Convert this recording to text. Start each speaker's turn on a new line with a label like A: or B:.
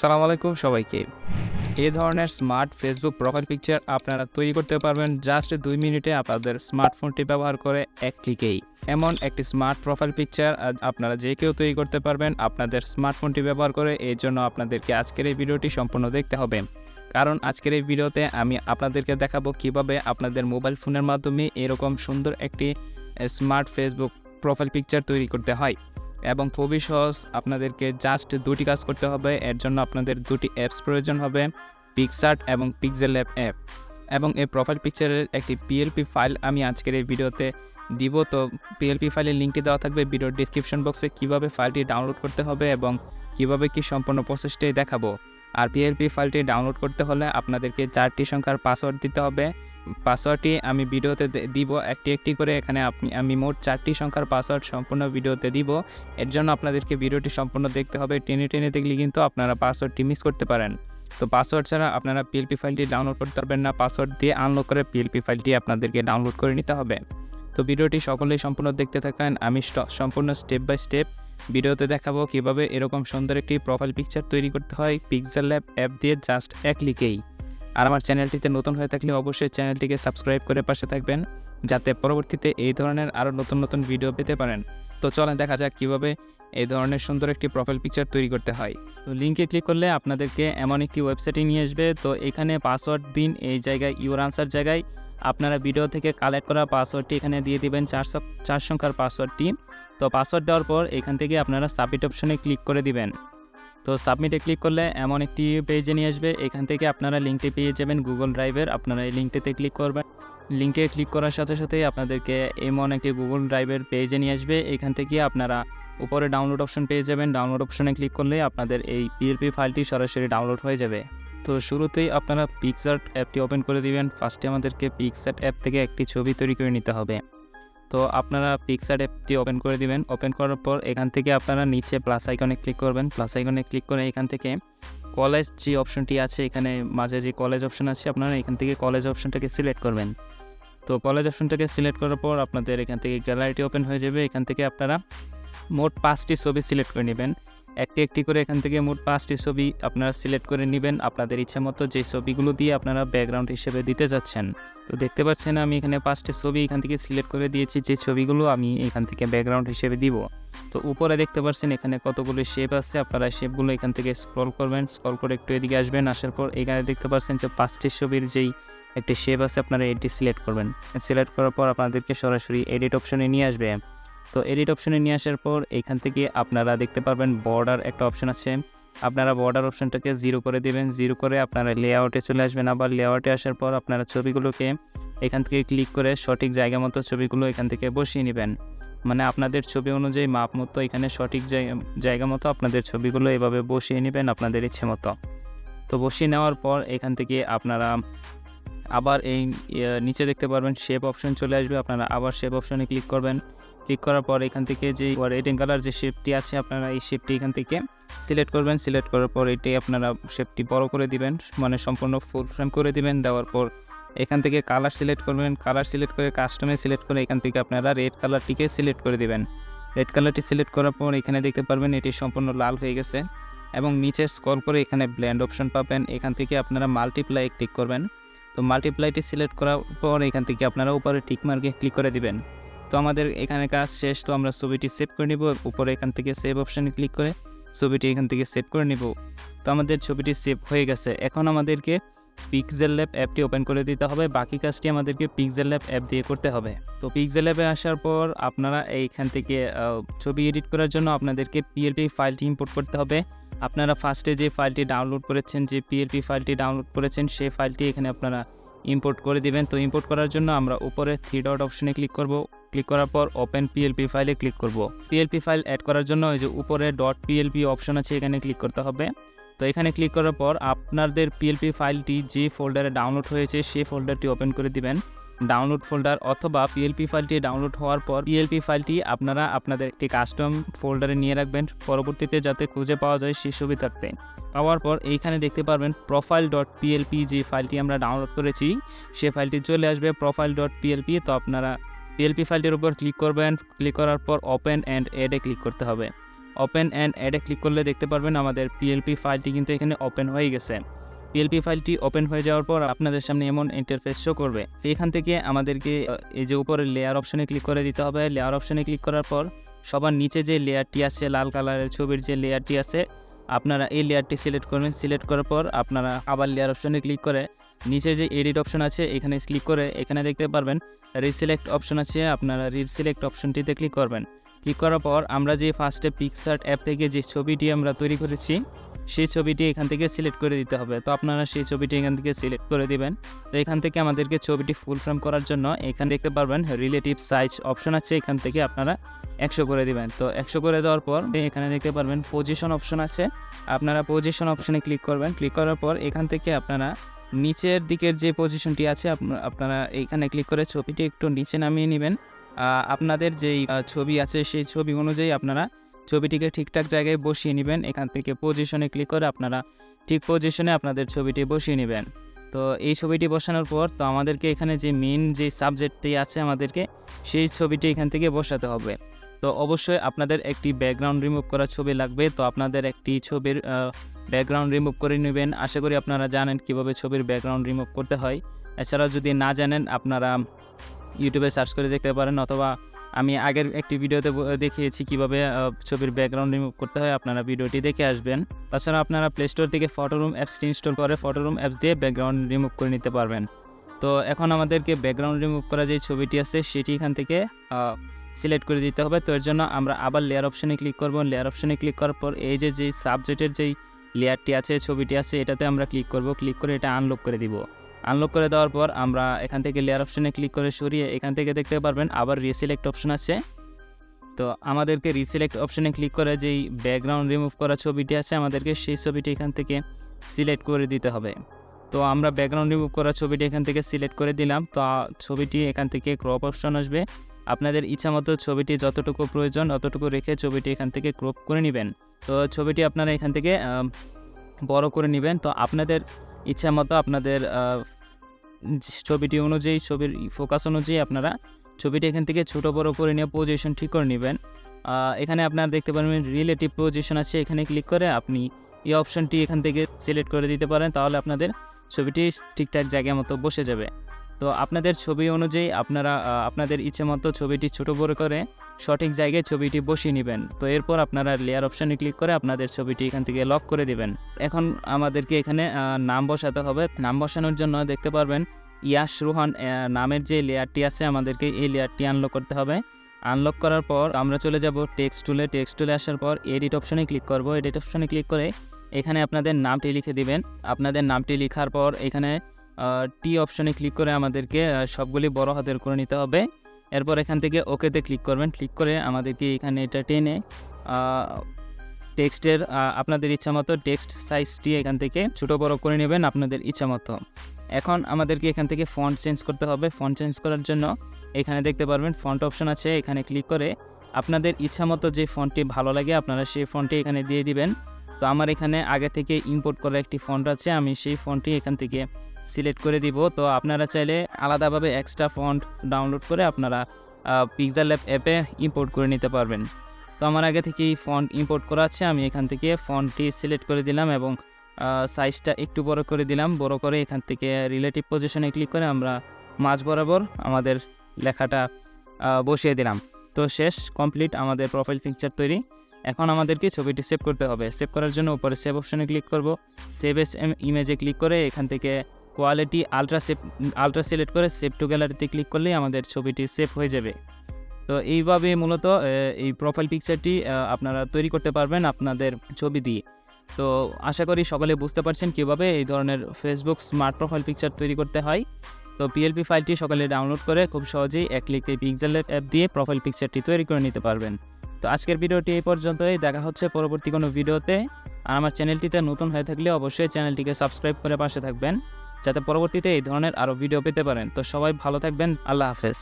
A: আসসালামু আলাইকুম সবাইকে। এই ধরনের স্মার্ট ফেসবুক প্রোফাইল পিকচার আপনারা তৈরি করতে পারবেন জাস্ট দুই মিনিটে আপনাদের স্মার্টফোনটি ব্যবহার করে এক ক্লিকেই। এমন একটি স্মার্ট প্রোফাইল পিকচার আপনারা যে কেউ তৈরি করতে পারবেন আপনাদের স্মার্টফোনটি ব্যবহার করে এই জন্য আপনাদেরকে আজকের এই ভিডিওটি সম্পূর্ণ দেখতে হবে। কারণ আজকের এই ভিডিওতে আমি আপনাদেরকে দেখাবো কীভাবে আপনাদের মোবাইল ফোনের মাধ্যমে এরকম সুন্দর একটি স্মার্ট ফেসবুক প্রোফাইল পিকচার তৈরি করতে হয়। এবং খুবই সহজ। আপনাদেরকে জাস্ট দুটি কাজ করতে হবে। এর জন্য আপনাদের দুটি অ্যাপস প্রয়োজন হবে পিকসার্ট এবং পিক্সেল অ্যাপ অ্যাপ এবং এই প্রোফাইল পিকচারের একটি পিএলপি ফাইল আমি আজকের এই ভিডিওতে দিব। তো পিএলপি ফাইলের লিঙ্কটি দেওয়া থাকবে ভিডিওর ডিসক্রিপশন বক্সে কীভাবে ফাইলটি ডাউনলোড করতে হবে এবং কীভাবে কি সম্পূর্ণ প্রসেসটি দেখাবো। আর পিএলপি ফাইলটি ডাউনলোড করতে হলে আপনাদেরকে চারটি সংখ্যার পাসওয়ার্ড দিতে হবে। পাসওয়ার্ডটি আমি ভিডিওতে দিব, একটি একটি করে এখানে আপনি, আমি মোট চারটি সংখ্যার পাসওয়ার্ড সম্পূর্ণ ভিডিওতে দিব। এর জন্য আপনাদেরকে ভিডিওটি সম্পূর্ণ দেখতে হবে। টেনে টেনে দেখলে কিন্তু আপনারা পাসওয়ার্ডটি মিস করতে পারেন। তো পাসওয়ার্ড ছাড়া আপনারা পিএলপি ফাইলটি ডাউনলোড করতে পারবেন না। পাসওয়ার্ড দিয়ে আনলক করে পিএলপি ফাইলটি আপনাদেরকে ডাউনলোড করে নিতে হবে। তো ভিডিওটি সকলেই সম্পূর্ণ দেখতে থাকেন। আমি সম্পূর্ণ স্টেপ বাই স্টেপ ভিডিওতে দেখাবো কীভাবে এরকম সুন্দর একটি প্রোফাইল পিকচার তৈরি করতে হয়। পিক্সেল ল্যাব অ্যাপ দিয়ে জাস্ট এক লিকেই আর আমার চ্যানেলটিতে নতুন হয়ে থাকলে অবশ্যই চ্যানেলটিকে সাবস্ক্রাইব করে পাশে থাকবেন, যাতে পরবর্তীতে এই ধরনের আরও নতুন নতুন ভিডিও পেতে পারেন। তো চলেন দেখা যাক কীভাবে এই ধরনের সুন্দর একটি প্রোফাইল পিকচার তৈরি করতে হয়। তো লিঙ্কে ক্লিক করলে আপনাদেরকে এমন একটি ওয়েবসাইটে নিয়ে আসবে। তো এখানে পাসওয়ার্ড দিন এই জায়গায় ইউর আনসার জায়গায়। আপনারা ভিডিও থেকে কালেক্ট করা পাসওয়ার্ডটি এখানে দিয়ে দিবেন, চার সং- চার সংখ্যার পাসওয়ার্ডটি তো পাসওয়ার্ড দেওয়ার পর এখান থেকে আপনারা সাবমিট অপশনে ক্লিক করে দিবেন। তো সাবমিটে ক্লিক করলে এমন একটি পেজে নিয়ে আসবে। এখান থেকে আপনারা লিঙ্কটি পেয়ে যাবেন গুগল ড্রাইভের আপনারা এই লিঙ্কটিতে ক্লিক করবেন। লিঙ্কে ক্লিক করার সাথে সাথেই আপনাদেরকে এমন একটি গুগল ড্রাইভের পেজে নিয়ে আসবে। এখান থেকে আপনারা উপরে ডাউনলোড অপশন পেয়ে যাবেন। ডাউনলোড অপশনে ক্লিক করলে আপনাদের এই পিএলপি ফাইলটি সরাসরি ডাউনলোড হয়ে যাবে। তো শুরুতেই আপনারা পিকসার্ট অ্যাপটি ওপেন করে দিবেন। ফার্স্টে আমাদেরকে পিকসার্ট অ্যাপ থেকে একটি ছবি তৈরি করে নিতে হবে। তো আপনারা পিকচার অ্যাপটি ওপেন করে দিবেন। ওপেন করার পর এখান থেকে আপনারা নিচে প্লাস আইকনে ক্লিক করবেন। প্লাস আইকনে ক্লিক করে এখান থেকে কলেজ যে অপশনটি আছে, এখানে মাঝে যে কলেজ অপশন আছে, আপনারা এখান থেকে কলেজ অপশনটাকে সিলেক্ট করবেন। তো কলেজ অপশনটাকে সিলেক্ট করার পর আপনাদের এখান থেকে গ্যালারিটি ওপেন হয়ে যাবে। এখান থেকে আপনারা মোট পাঁচটি ছবি সিলেক্ট করে নেবেন। একটি একটি করে এখান থেকে মোট পাঁচটি ছবি আপনারা সিলেক্ট করে নেবেন। আপনাদের ইচ্ছা মতো যে ছবিগুলো দিয়ে আপনারা ব্যাকগ্রাউন্ড হিসেবে দিতে যাচ্ছেন। তো দেখতে পাচ্ছেন আমি এখানে পাঁচটি ছবি এখান থেকে সিলেক্ট করে দিয়েছি, যে ছবিগুলো আমি এখান থেকে ব্যাকগ্রাউন্ড হিসেবে দিব। তো উপরে দেখতে পাচ্ছেন এখানে কতগুলো শেপ আছে, আপনারা শেপগুলো এখান থেকে স্ক্রল করবেন স্ক্রল করে একটু এদিকে আসবেন, আসার পর এখানে দেখতে পাচ্ছেন যে পাঁচটি ছবির যেই একটি শেপ আছে, আপনারা এটি সিলেক্ট করবেন। সিলেক্ট করার পর আপনাদেরকে সরাসরি এডিট অপশনে নিয়ে আসবে। তো এডিট অপশনে নিয়ে আসার পর এখান থেকে আপনারা দেখতে পারবেন বর্ডার একটা অপশন আছে। আপনারা বর্ডার অপশনটাকে জিরো করে দেবেন। জিরো করে আপনারা লেআউটে চলে আসবেন। আবার লেআউটে আসার পর আপনারা ছবিগুলোকে এখান থেকে ক্লিক করে সঠিক জায়গা মতো ছবিগুলো এখান থেকে বসিয়ে নেবেন। মানে আপনাদের ছবি অনুযায়ী মাপ মতো এখানে সঠিক জায়গা জায়গা মতো আপনাদের ছবিগুলো এভাবে বসিয়ে নেবেন আপনাদের ইচ্ছে মতো। তো বসিয়ে নেওয়ার পর এখান থেকে আপনারা আবার এই ইয়ে, নিচে দেখতে পারবেন শেপ অপশন চলে আসবে। আপনারা আবার শেপ অপশনে ক্লিক করবেন। ক্লিক করার পর এখান থেকে যে কালার যে শেপটি আছে, আপনারা এই শেপটি এখান থেকে সিলেক্ট করবেন। সিলেক্ট করার পর এটি আপনারা শেপটি বড় করে দিবেন মানে সম্পূর্ণ ফুল ফ্রেম করে দিবেন। দেওয়ার পর এখান থেকে কালার সিলেক্ট করবেন। কালার সিলেক্ট করে কাস্টমে সিলেক্ট করে এখান থেকে আপনারা রেড কালারটিকে সিলেক্ট করে দিবেন। রেড কালারটি সিলেক্ট করার পর এখানে দেখতে পারবেন এটি সম্পূর্ণ লাল হয়ে গেছে এবং নিচে স্কল করে এখানে ব্ল্যান্ড অপশন পাবেন। এখান থেকে আপনারা মাল্টিপ্লাই ক্লিক করবেন। তো মাল্টিপ্লাইটি সিলেক্ট করার পর এখান থেকে আপনারা উপরে টিক মার্কে ক্লিক করে দিবেন। তো আমাদের এখানে কাজ শেষ, তো আমরা ছবিটি সেভ করে নিব। উপরে এখান থেকে সেভ অপশানে ক্লিক করে ছবিটি এখান থেকে সেভ করে নিব। তো আমাদের ছবিটি সেভ হয়ে গেছে। এখন আমাদেরকে পিক্সেল ল্যাব অ্যাপটি ওপেন করে দিতে হবে। বাকি কাজটি আমাদেরকে পিক্সেল ল্যাব অ্যাপ দিয়ে করতে হবে। তো পিক্সেল ল্যাবে আসার পর আপনারা এইখান থেকে ছবি এডিট করার জন্য আপনাদেরকে পিএলপি ফাইলটি ইম্পোর্ট করতে হবে। আপনারা ফার্স্টে যে ফাইলটি ডাউনলোড করেছেন, যে পিএলপি ফাইলটি ডাউনলোড করেছেন সেই ফাইলটি এখানে আপনারা ইম্পোর্ট করে দিবেন। তো ইম্পোর্ট করার জন্য আমরা উপরে থ্রি ডট অপশনে ক্লিক করব। ক্লিক করার পর ওপেন পিএলপি ফাইলে ক্লিক করব। পিএলপি ফাইল অ্যাড করার জন্য ওই যে উপরে ডট পিএলপি অপশন আছে, এখানে ক্লিক করতে হবে। তো এখানে ক্লিক করার পর আপনাদের পিএলপি ফাইলটি যে ফোল্ডারে ডাউনলোড হয়েছে সেই ফোল্ডারটি ওপেন করে দিবেন। ডাউনলোড ফোল্ডার অথবা পিএলপি ফাইলটি ডাউনলোড হওয়ার পর পিএলপি ফাইলটি আপনারা আপনাদের একটি কাস্টম ফোল্ডারে নিয়ে রাখবেন। পরবর্তীতে যাতে খুঁজে পাওয়া যায় সেই সুবিধার্থে। পাওয়ার পর এইখানে দেখতে পারবেন প্রোফাইল ডট পিএলপি যে ফাইলটি আমরা ডাউনলোড করেছি, সে ফাইলটি চলে আসবে প্রোফাইল ডট পিএলপি তো আপনারা পিএলপি ফাইলটির উপর ক্লিক করবেন। ক্লিক করার পর ওপেন অ্যান্ড এডে ক্লিক করতে হবে। ওপেন অ্যান্ড অ্যাডে ক্লিক করলে দেখতে পারবেন আমাদের পিএলপি ফাইলটি কিন্তু এখানে ওপেন হয়ে গেছে। পিএলপি ফাইলটি ওপেন হয়ে যাওয়ার পর আপনাদের সামনে এমন ইন্টারফেস শো করবে। এখান থেকে আমাদেরকে এই যে উপরে লেয়ার অপশনে ক্লিক করে দিতে হবে। লেয়ার অপশনে ক্লিক করার পর সবার নিচে যে লেয়ারটি আছে, লাল কালারের ছবির যে লেয়ারটি আছে, আপনারা এই লেয়ারটি সিলেক্ট করবেন। সিলেক্ট করার পর আপনারা আবার লেয়ার অপশনে ক্লিক করে নিচে যে এডিট অপশন আছে, এখানে ক্লিক করে এখানে দেখতে পারবেন রিসিলেক্ট অপশন আছে। আপনারা রিসিলেক্ট অপশনটিতে ক্লিক করবেন। ক্লিক করার পর আমরা যে ফার্স্টে পিকসার্ট অ্যাপ থেকে যে ছবিটি আমরা তৈরি করেছি সেই ছবিটি এখান থেকে সিলেক্ট করে দিতে হবে। তো আপনারা সেই ছবিটি এখান থেকে সিলেক্ট করে দিবেন। তো এখান থেকে আমাদেরকে ছবিটি ফুল ফ্রেম করার জন্য এখানে দেখতে পারবেন রিলেটিভ সাইজ অপশন আছে। এখান থেকে আপনারা একশো করে দিবেন। তো একশো করে দেওয়ার পর এখানে দেখতে পারবেন পজিশন অপশন আছে। আপনারা পজিশন অপশনে ক্লিক করবেন। ক্লিক করার পর এখান থেকে আপনারা নিচের দিকের যে পজিশনটি আছে আপনারা এখানে ক্লিক করে ছবিটি একটু নিচে নামিয়ে নেবেন। আপনাদের যেই ছবি আছে সেই ছবি অনুযায়ী আপনারা ছবিটিকে ঠিকঠাক জায়গায় বসিয়ে নেবেন, এখান থেকে পজিশনে ক্লিক করে আপনারা ঠিক পজিশনে আপনাদের ছবিটি বসিয়ে নেবেন। তো এই ছবিটি বসানোর পর তো আমাদেরকে এখানে যে মেন যে সাবজেক্টটি আছে আমাদেরকে সেই ছবিটি এখান থেকে বসাতে হবে। তো অবশ্যই আপনাদের একটি ব্যাকগ্রাউন্ড রিমুভ করার ছবি লাগবে। তো আপনাদের একটি ছবির ব্যাকগ্রাউন্ড রিমুভ করে নেবেন। আশা করি আপনারা জানেন কীভাবে ছবির ব্যাকগ্রাউন্ড রিমুভ করতে হয়। এছাড়াও যদি না জানেন, আপনারা ইউটিউবে সার্চ করে দেখতে পারেন অথবা আমি আগের একটি ভিডিওতে দেখিয়েছি কীভাবে ছবির ব্যাকগ্রাউন্ড রিমুভ করতে হয়। আপনারা ভিডিওটি দেখে আসবেন। তাছাড়া আপনারা প্লে স্টোর থেকে ফটোরুম অ্যাপসটি ইনস্টল করে ফটোরুম অ্যাপস দিয়ে ব্যাকগ্রাউন্ড রিমুভ করে নিতে পারবেন। তো এখন আমাদেরকে ব্যাকগ্রাউন্ড রিমুভ করা যে ছবিটি আছে, সেটি এখান থেকে সিলেক্ট করে দিতে হবে। তো এর জন্য আমরা আবার লেয়ার অপশনে ক্লিক করব। লেয়ার অপশনে ক্লিক করার পর এই যে, যেই সাবজেক্টের যেই লেয়ারটি আছে, ছবিটি আছে, এটাতে আমরা ক্লিক করব। ক্লিক করে এটা আনলক করে দিব। আনলক করে দেওয়ার পর আমরা এখান থেকে লেয়ার অপশনে ক্লিক করে সরিয়ে এখান থেকে দেখতে পারবেন আবার রিসিলেক্ট অপশন আছে। তো আমাদেরকে রিসিলেক্ট অপশনে ক্লিক করে যেই ব্যাকগ্রাউন্ড রিমুভ করা ছবিটি আছে, আমাদেরকে সেই ছবিটি এখান থেকে সিলেক্ট করে দিতে হবে। তো আমরা ব্যাকগ্রাউন্ড রিমুভ করা ছবিটি এখান থেকে সিলেক্ট করে দিলাম। তো ছবিটি এখান থেকে ক্রপ অপশন আসবে। আপনাদের ইচ্ছা মতো ছবিটি যতটুকু প্রয়োজন ততটুকু রেখে ছবিটি এখান থেকে ক্রপ করে নেবেন। তো ছবিটি আপনারা এখান থেকে বড় করে নেবেন। তো আপনাদের ইচ্ছা মতো আপনাদের ছবিটি অনুযায়ী, ছবির ফোকাস অনুযায়ী আপনারা ছবিটি এখান থেকে ছোট বড় করে নিয়ে পজিশন ঠিক করে নেবেন। এখানে আপনারা দেখতে পারবেন রিলেটিভ পজিশন আছে। এখানে ক্লিক করে আপনি এই অপশনটি এখান থেকে সিলেক্ট করে দিতে পারেন, তাহলে আপনাদের ছবিটি ঠিকঠাক জায়গা মতো বসে যাবে। তো আপনাদের ছবি অনুযায়ী আপনারা আপনাদের ইচ্ছে মতো ছবিটি ছোট বড় করে সঠিক জায়গায় ছবিটি বসিয়ে নেবেন। তো এরপর আপনারা লেয়ার অপশানে ক্লিক করে আপনাদের ছবিটি এখান থেকে লক করে দিবেন। এখন আমাদেরকে এখানে নাম বসাতে হবে। নাম বসানোর জন্য দেখতে পারবেন ইয়াস রোহান নামের যে লেয়ারটি আছে আমাদেরকে এই লেয়ারটি আনলক করতে হবে। আনলক করার পর আমরা চলে যাব টেক্সট টুলে টেক্সট টুলে আসার পর এডিট অপশনে ক্লিক করব। এডিট অপশনে ক্লিক করে এখানে আপনাদের নামটি লিখে দিবেন। আপনাদের নামটি লেখার পর এখানে টি অপশনে ক্লিক করে আমাদেরকে সবগুলি বড় হাতের করে নিতে হবে। এরপর এখান থেকে ওকেতে ক্লিক করবেন। ক্লিক করে আমাদেরকে এখানে এটা টেনে টেক্সটের আপনাদের ইচ্ছা মতো টেক্সট সাইজটি এখান থেকে ছোটো বড় করে নেবেন আপনাদের ইচ্ছা মতো। এখন আমাদেরকে এখান থেকে ফন্ট চেঞ্জ করতে হবে। ফন্ট চেঞ্জ করার জন্য এখানে দেখতে পারবেন ফন্ট অপশন আছে। এখানে ক্লিক করে আপনাদের ইচ্ছা মতো যে ফন্টটি ভালো লাগে আপনারা সেই ফন্টটি এখানে দিয়ে দিবেন। তো আমার এখানে আগে থেকে ইম্পোর্ট করা একটি ফন্ট আছে। আমি সেই ফন্টটি এখান থেকে সিলেক্ট করে দিব। তো আপনারা চাইলে আলাদাভাবে এক্সট্রা ফন্ট ডাউনলোড করে আপনারা পিকজার ল্যাব অ্যাপে ইম্পোর্ট করে নিতে পারবেন। তো আমার আগে থেকেই ফন্ট ইম্পোর্ট করা আছে। আমি এখান থেকে ফন্টটি সিলেক্ট করে দিলাম এবং সাইজটা একটু বড় করে দিলাম। বড় করে এখান থেকে রিলেটিভ পজিশনে ক্লিক করে আমরা মাঝ বরাবর আমাদের লেখাটা বসিয়ে দিলাম। তো শেষ কমপ্লিট আমাদের প্রোফাইল পিকচার তৈরি। এখন আমাদেরকে ছবিটি সেভ করতে হবে। সেভ করার জন্য উপরে সেভ অপশনে ক্লিক করব। সেভ এস ইমেজে ক্লিক করে এখান থেকে quality ultra save, ultra select করে সেভ টু গ্যালারিতে ক্লিক করলেই আমাদের ছবিটি সেভ হয়ে যাবে। তো এইভাবে মূলত এই প্রোফাইল পিকচারটি আপনারা তৈরি করতে পারবেন আপনাদের ছবি দিয়ে। তো আশা করি সকলে বুঝতে পারছেন কীভাবে এই ধরনের ফেসবুক স্মার্ট প্রোফাইল পিকচার তৈরি করতে হয়। তো পিএলপি ফাইলটি সকলে ডাউনলোড করে খুব সহজেই এক ক্লিকে পিক্সেল অ্যাপ দিয়ে প্রোফাইল পিকচারটি তৈরি করে নিতে পারবেন। তো আজকের ভিডিওটি এই পর্যন্তই। দেখা হচ্ছে পরবর্তী কোনো ভিডিওতে। আর আমার চ্যানেলটিতে নতুন হয়ে থাকলে অবশ্যই চ্যানেলটিকে সাবস্ক্রাইব করে পাশে থাকবেন, যাতে পরবর্তীতে এই ধরনের আরও ভিডিও পেতে পারেন। তো সবাই ভালো থাকবেন। আল্লাহ হাফেজ।